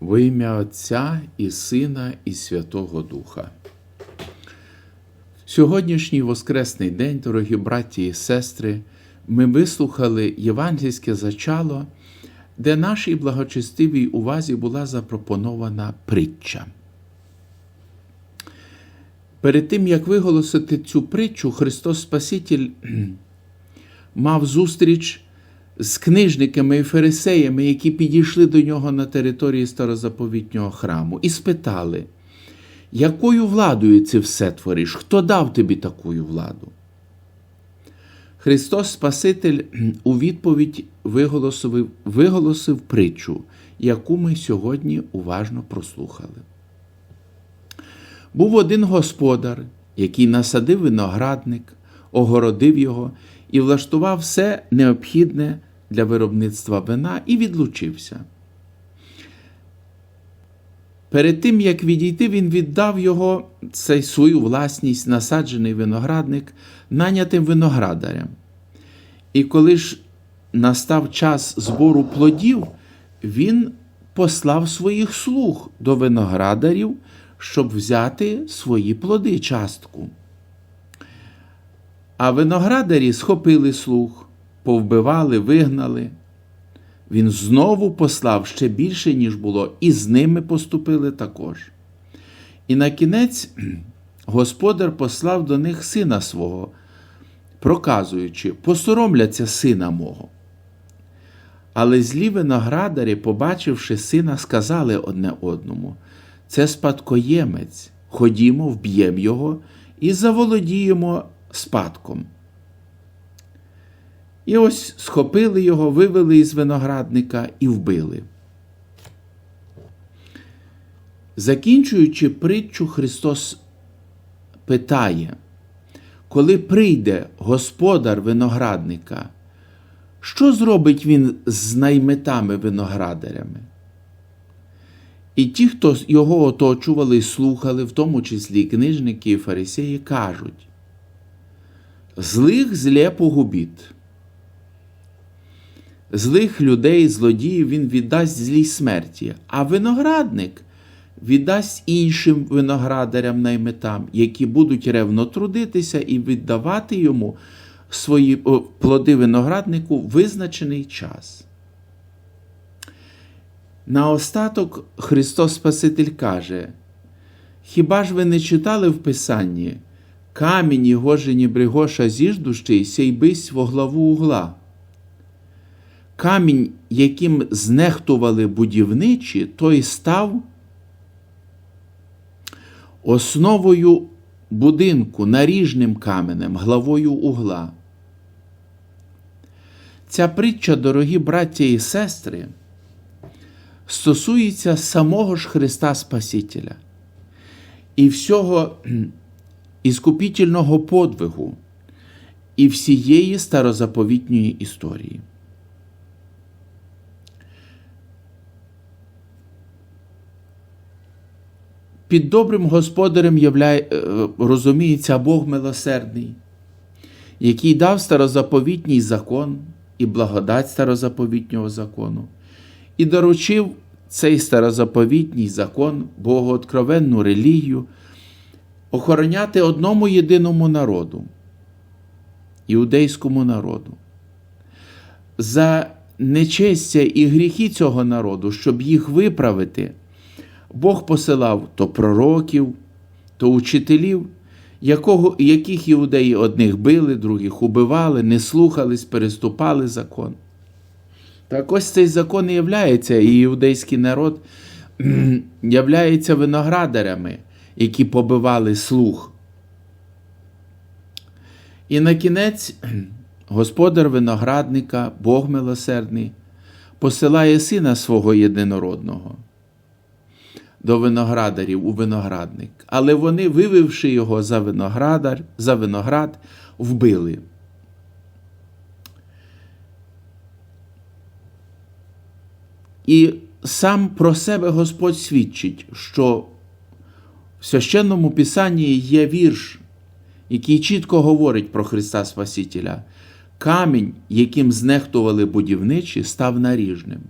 Во ім'я Отця і Сина, і Святого Духа. Сьогоднішній Воскресний день, дорогі браті і сестри, ми вислухали євангельське зачало, де нашій благочестивій увазі була запропонована притча. Перед тим, як виголосити цю притчу, Христос Спаситель мав зустріч з книжниками і фарисеями, які підійшли до нього на території старозаповітнього храму, і спитали, якою владою це все твориш? Хто дав тобі таку владу? Христос Спаситель у відповідь виголосив, виголосив притчу, яку ми сьогодні уважно прослухали. Був один господар, який насадив виноградник, огородив його і влаштував все необхідне для виробництва вина і відлучився. Перед тим, як відійти, він віддав його, цей свою власність, насаджений виноградник, нанятим виноградарям. І коли ж настав час збору плодів, він послав своїх слуг до виноградарів, щоб взяти свої плоди частку. А виноградарі схопили слуг, повбивали, вигнали. Він знову послав ще більше, ніж було, і з ними поступили також. І на кінець господар послав до них сина свого, проказуючи, посоромляться сина мого. Але злі виноградарі, побачивши сина, сказали одне одному: це спадкоємець, ходімо, вб'ємо його і заволодіємо спадком. І ось схопили його, вивели із виноградника і вбили. Закінчуючи притчу, Христос питає, коли прийде господар виноградника, що зробить він з найметами виноградарями? І ті, хто його оточували і слухали, в тому числі книжники і фарисеї, кажуть: злих зле погубіт. Злих людей, злодіїв він віддасть злій смерті, а виноградник віддасть іншим виноградарям найметам, які будуть ревно трудитися і віддавати йому свої плоди винограднику в визначений час. Наостаток Христос Спаситель каже: Хіба ж ви не читали в Писанні камінь гожені бригоша зіждущий сей бись во главу угла? Камінь, яким знехтували будівничі, той став основою будинку, наріжним каменем, главою угла. Ця притча, дорогі браття і сестри, стосується самого ж Христа Спасителя і всього іскупітельного подвигу і всієї старозаповітньої історії. Під добрим господарем являє, розуміється Бог милосердний, який дав старозаповітній закон і благодать старозаповітнього закону, і доручив цей старозаповітній закон, богооткровенну релігію, охороняти одному єдиному народу, іудейському народу. За нечестя і гріхи цього народу, щоб їх виправити. Бог посилав то пророків, то учителів, якого, яких іудеї одних били, других убивали, не слухались, переступали закон. Так ось цей закон і являється, і іудейський народ являється виноградарями, які побивали слух. І на кінець господар виноградника, Бог милосердний, посилає сина свого єдинородного до виноградарів у виноградник, але вони, вививши його за виноградар, за виноград, вбили. І сам про себе Господь свідчить, що в священному Писанні є вірш, який чітко говорить про Христа Спасителя. Камінь, яким знехтували будівничі, став наріжним.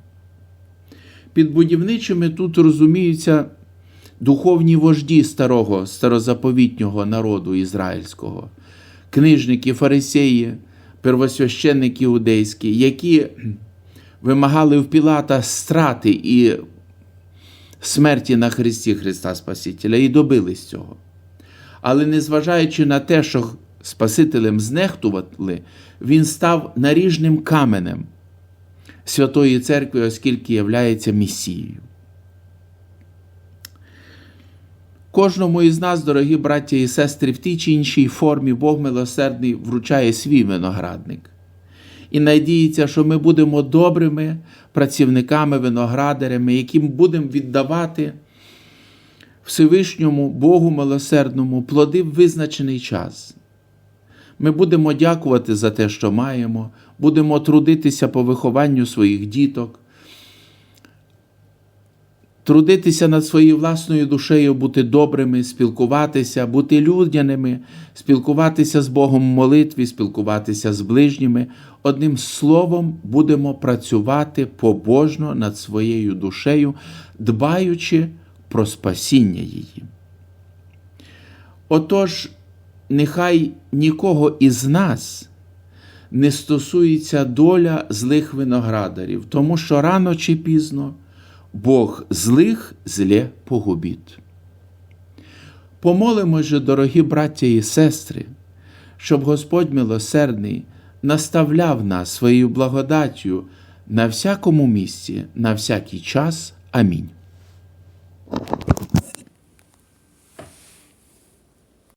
Під будівничими тут розуміються духовні вожді старого старозаповітнього народу ізраїльського, книжники, фарисеї, первосвященники іудейські, які вимагали в Пілата страти і смерті на Христі Христа Спасителя і добились цього. Але незважаючи на те, що Спасителем знехтували, він став наріжним каменем Святої Церкви, оскільки являється Месією. Кожному із нас, дорогі браття і сестри, в тій чи іншій формі Бог милосердний вручає свій виноградник. І надіється, що ми будемо добрими працівниками, виноградарями, яким будемо віддавати Всевишньому Богу милосердному плоди в визначений час. Ми будемо дякувати за те, що маємо, будемо трудитися по вихованню своїх діток, трудитися над своєю власною душею, бути добрими, спілкуватися, бути людяними, спілкуватися з Богом в молитві, спілкуватися з ближніми. Одним словом, будемо працювати побожно над своєю душею, дбаючи про спасіння її. Отож, нехай нікого із нас не стосується доля злих виноградарів, тому що рано чи пізно Бог злих зле погубить. Помолимо же, дорогі браття і сестри, щоб Господь милосердний наставляв нас своєю благодаттю на всякому місці, на всякий час. Амінь.